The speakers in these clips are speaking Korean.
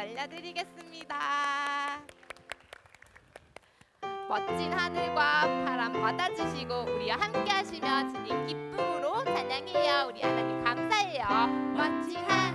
알려드리겠습니다. 멋진 하늘과 바람 받아주시고 우리 함께 하시며 주님 기쁨으로 찬양해요. 우리 하나님 감사해요. 멋진 하늘.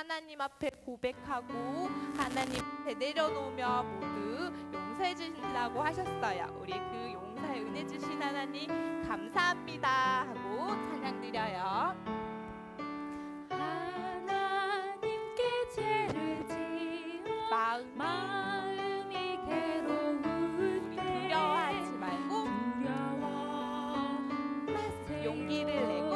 하나님 앞에 고백하고 하나님 앞에 내려놓으며 모두 용서해 주신다고 하셨어요. 우리 그 용서의 은혜 주신 하나님 감사합니다 하고 찬양 드려요. 하나님께 죄를 지어 마음 마음이 괴로울 때 두려워하지 말고. 용기를 내고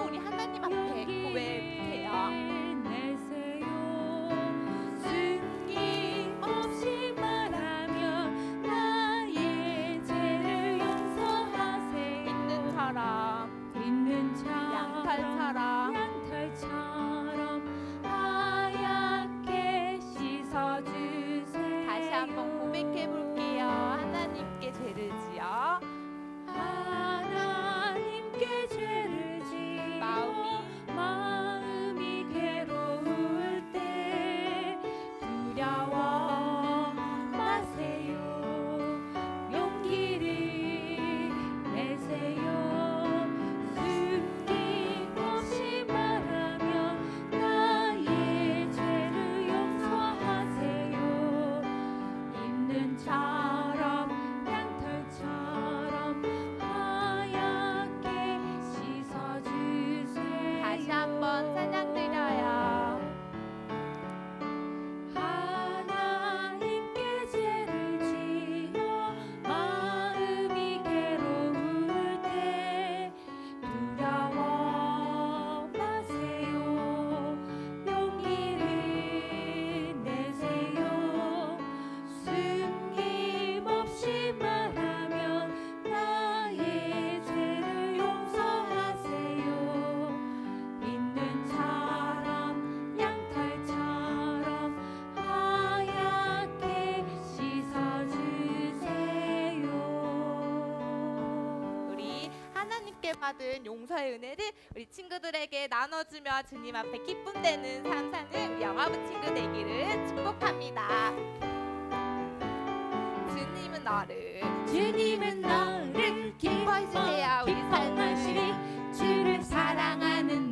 하나님께 받은 용서의 은혜를 우리 친구들에게 나눠주며 주님 앞에 기쁨 되는 삶 사는 우리 영화부 친구 되기를 축복합니다. 주님은 너를 주님은 너를 기뻐해 주세요. 우리 삶을 주를 사랑하는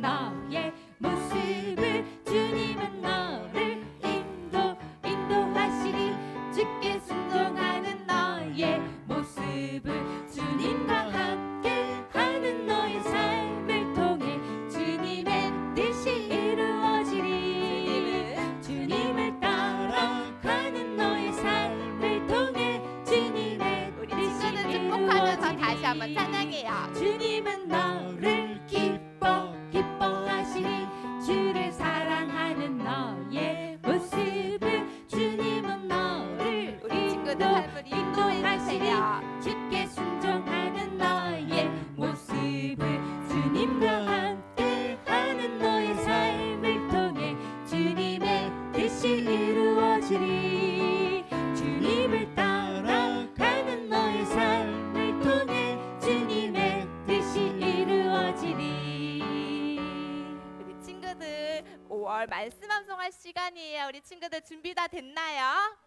암송할 시간이에요. 우리 친구들 준비 다 됐나요?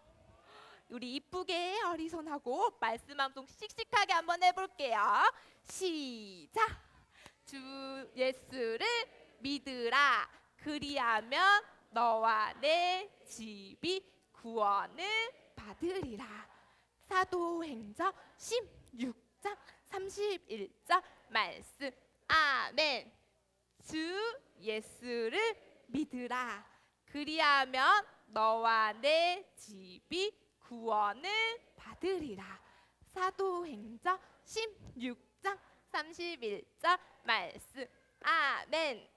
우리 이쁘게 어리선하고 말씀 암송 씩씩하게 한번 해볼게요. 시작. 주 예수를 믿으라. 그리하면 너와 내 집이 구원을 받으리라. 사도행전 16장 31절 말씀. 아멘. 주 예수를 믿으라. 그리하면 너와 내 집이 구원을 받으리라. 사도행전 16장 31절 말씀. 아멘.